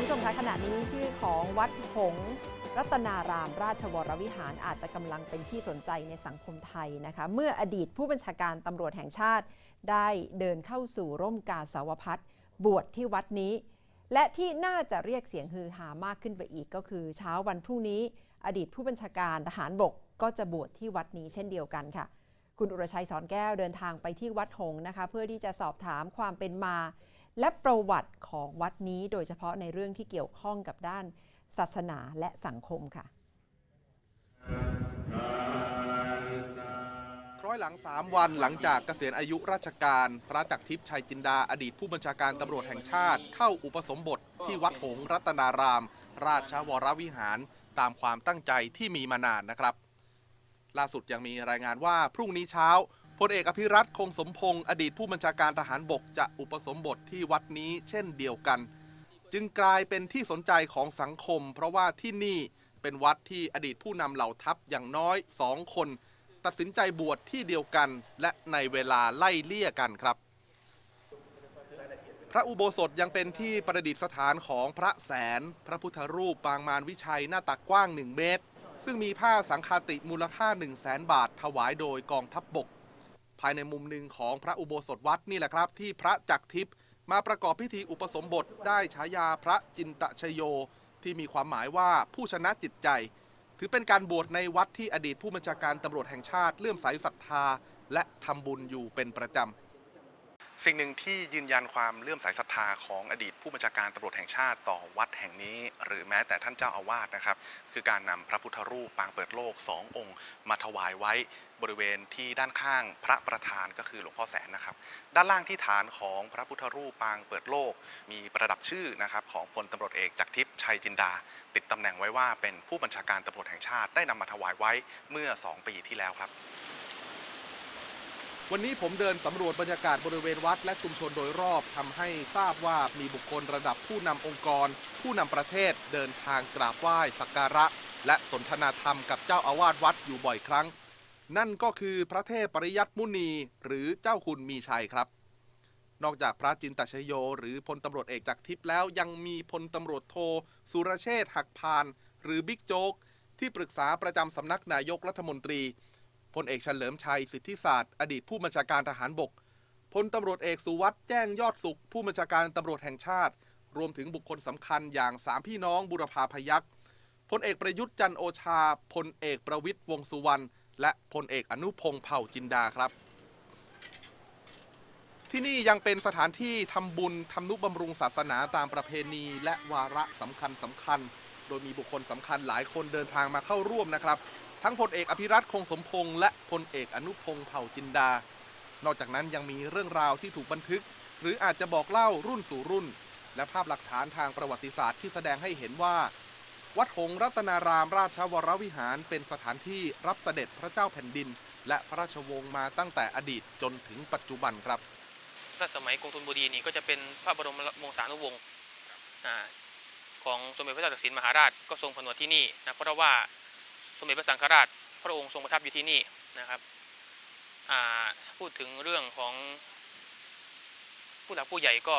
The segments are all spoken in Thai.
คุณผู้ชมคะขณะนี้ชื่อของวัดหงรัตนารามราชวรวิหารอาจจะกำลังเป็นที่สนใจในสังคมไทยนะคะ เมื่ออดีตผู้บัญชาการตำรวจแห่งชาติ ได้เดินเข้าสู่ร่มกาสาวพัฒน์บวชที่วัดนี้ และที่น่าจะเรียกเสียงฮือฮามากขึ้นไปอีกก็คือ เช้าวันพรุ่งนี้ อดีตผู้บัญชาการทหารบกก็จะบวชที่วัดนี้เช่นเดียวกันค่ะ คุณอุรชัยสอนแก้วเดินทางไปที่วัดหงนะคะ เพื่อที่จะสอบถามความเป็นมา และประวัติของวัดนี้โดยเฉพาะในเรื่องที่เกี่ยวข้องกับด้านศาสนาและสังคมค่ะคล้อยหลัง 3 วันหลังจากเกษียณอายุราชการ พระจักรทิพย์ชัยจินดาอดีตผู้บัญชาการตำรวจแห่งชาติ เข้าอุปสมบทที่วัดหงรัตนาราม ราชวรวิหาร ตามความตั้งใจที่มีมานานนะครับ ล่าสุดยังมีรายงานว่าพรุ่งนี้เช้า พลเอกอภิรัตคงสมพงศ์อดีตผู้บัญชาการทหารบกจะอุปสมบทที่วัดนี้เช่นเดียวกัน จึงกลายเป็นที่สนใจของสังคม เพราะว่าที่นี่เป็นวัดที่อดีตผู้นำเหล่าทัพอย่างน้อยสองคน ตัดสินใจบวชที่เดียวกัน และในเวลาไล่เลี่ยกันครับ พระอุโบสถยังเป็นที่ประดิษฐานของพระแสน พระพุทธรูปปางมารวิชัยหน้าตักกว้าง 1 เมตร ซึ่งมีผ้าสังฆาติมูลค่า 1 0 0 0 0แสนบาท ถวายโดยกองทัพบบก ภายในมุมหนึ่งของพระอุโบสถวัดนี่แหละครับ ที่พระจักรทิพย์มาประกอบพิธีอุปสมบทได้ฉายาพระจินตชโย ที่มีความหมายว่าผู้ชนะจิตใจ ถือเป็นการบวชในวัดที่อดีตผู้บัญชาการตำรวจแห่งชาติเลื่อมใสศรัทธา และทำบุญอยู่เป็นประจำ สิ่งหนึ่งที่ยืนยันความเลื่อมใสศรัทธาของอดีตผู้บัญชาการตำรวจแห่งชาติต่อวัดแห่งนี้ หรือแม้แต่ท่านเจ้าอาวาสนะครับ คือการนำพระพุทธรูปปางเปิดโลกสององค์ มาถวายไว้บริเวณที่ด้านข้างพระประธานก็คือหลวงพ่อแสนนะครับ ด้านล่างที่ฐานของพระพุทธรูปปางเปิดโลก มีประดับชื่อนะครับของพลตำรวจเอกจากรทิพย์ชัยจินดา ติดตำแหน่งไว้ว่าเป็นผู้บัญชาการตำรวจแห่งชาติได้นำมาถวายไว้เมื่อ 2 ปีที่แล้วครับ วันนี้ผมเดินสำรวจบรรยากาศบริเวณวัดและชุมชนโดยรอบทำให้ทราบว่ามีบุคคลระดับผู้นำองค์กร ผู้นำประเทศเดินทางกราบไหว้สักการะ และสนทนาธรรมกับเจ้าอาวาสวัดอยู่บ่อยครั้ง นั่นก็คือพระเทพปริยัติมุนีหรือเจ้าคุณมีชัยครับ นอกจากพระจินตชโย หรือพลตำรวจเอกจากทิพย์แล้วยังมีพลตำรวจโท สุรเชษฐ์หักพาน หรือบิ๊กโจ๊กที่ปรึกษาประจำสำนักนายกรัฐมนตรี พลเอกเฉลิมชัยสิทธิศาสตร์ อดีตผู้บัญชาการทหารบกพลตำรวจเอกสุวัสด์แจ้งยอดสุข ผู้บัญชาการตำรวจแห่งชาติ รวมถึงบุคคลสำคัญอย่างสามพี่น้องบุรพาพยัคฆ์พลเอกประยุทธ์จันโอชาพลเอกประวิตยวงสุวรรณและพลเอกอนุพงษ์เผ่าจินดาครับ ที่นี่ยังเป็นสถานที่ทำบุญทำนุบำรุงศาสนาตามประเพณี และวาระสำคัญสำคัญ โดยมีบุคคลสำคัญหลายคนเดินทางมาเข้าร่วมนะครับ ทั้งพลเอกอภิรัตคงสมพงษ์และพลเอกอนุพงษ์เผ่าจินดา นอกจากนั้นยังมีเรื่องราวที่ถูกบันทึก หรืออาจจะบอกเล่ารุ่นสู่รุ่น และภาพหลักฐานทางประวัติศาสตร์ที่แสดงให้เห็นว่า วัดหงรัตนารามราชวรวิหารเป็นสถานที่รับเสด็จพระเจ้าแผ่นดิน และพระราชวงศ์มาตั้งแต่อดีตจนถึงปัจจุบันครับถ้าสมัยกรุงธนบุรีนี่ก็จะเป็นพระบรมวงศานุวงศ์ของสมเด็จพระเจ้าตากสินมหาราชก็ทรงผนวดที่นี่นะเพราะว่า สมเด็จพระสังฆราช พระองค์ทรงประทับอยู่ที่นี่นะครับพูดถึงเรื่องของผู้หลักผู้ใหญ่ก็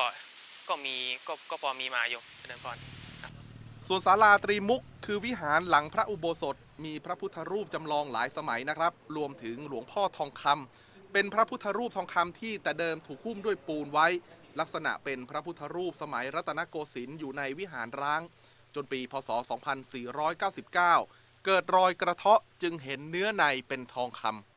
ก็มีก็ก็พอมีมาอยู่เจริญพรส่วนศาลาตรีมุกคือวิหารหลังพระอุโบสถ มีพระพุทธรูปจำลองหลายสมัยนะครับ รวมถึงหลวงพ่อทองคำเป็นพระพุทธรูปทองคำที่แต่เดิมถูกหุ้มด้วยปูนไว้ ลักษณะเป็นพระพุทธรูปสมัยรัตนโกสินทร์อยู่ในวิหารร้าง จนปีพศ 2499 เกิดรอยกระเทาะจึงเห็นเนื้อในเป็นทองคำ